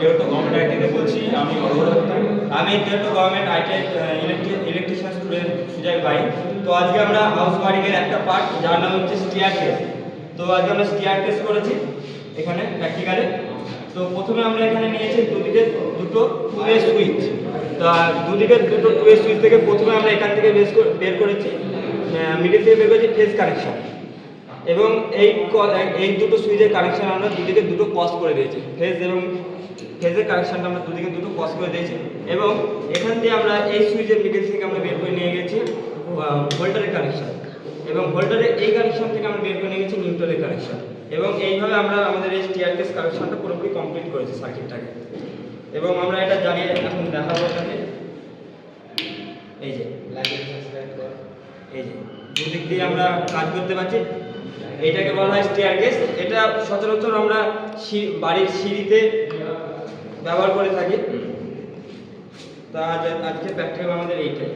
টেরোটো government IT থেকে বলছি, আমি আমি টেটো government ITI electrician student Sujoy ভাই। তো আজকে আমরা হাউস ওয়ারিংয়ের একটা পার্ট যার নাম হচ্ছে স্টিয়ার কেস তো আজকে আমরা স্টিয়ার কেস করেছি, এখানে প্র্যাকটিক্যালে তো প্রথমে আমরা এখানে নিয়েছি দুদিকে দুটো টু ওয়ে সুইচ তো দুদিকে দুটো টু ওয়ে সুইচ থেকে প্রথমে আমরা এখান থেকে বের করেছি মিডিল থেকে বের করেছি ফেজ কানেকশন এবং এই এই দুটো সুইচের কানেকশন আমরা দুদিকে দুটো কস করে দিয়েছি। ফেজ এবং ফেজের কানেকশনটা আমরা দুদিকে দুটো কস করে দিয়েছি। এবং এখান দিয়ে আমরা এই সুইচের মিডিল থেকে আমরা বের করে নিয়ে গেছি ভোল্টারের কানেকশন এবং ভোল্টারের এই কানেকশন থেকে আমরা বের করে নিয়ে গেছি নিউট্রালের কানেকশন এবং এইভাবে আমরা আমাদের এই টিআরকেস কানেকশনটা পুরোপুরি কমপ্লিট করেছি সার্কিটটাকে এবং আমরা এটা জ্বালিয়ে এখন দেখাবো এটাকে। এই যে। এই যে। দুদিক দিয়ে আমরা কাজ করতে পারছি। এইটাকে বলা হয় স্টেয়ার কেস এটা সচরাচর আমরা বাড়ির সিঁড়িতে ব্যবহার করে থাকি। তা আজ আজকে প্র্যাকটিক্যাল আমাদের এইটাই।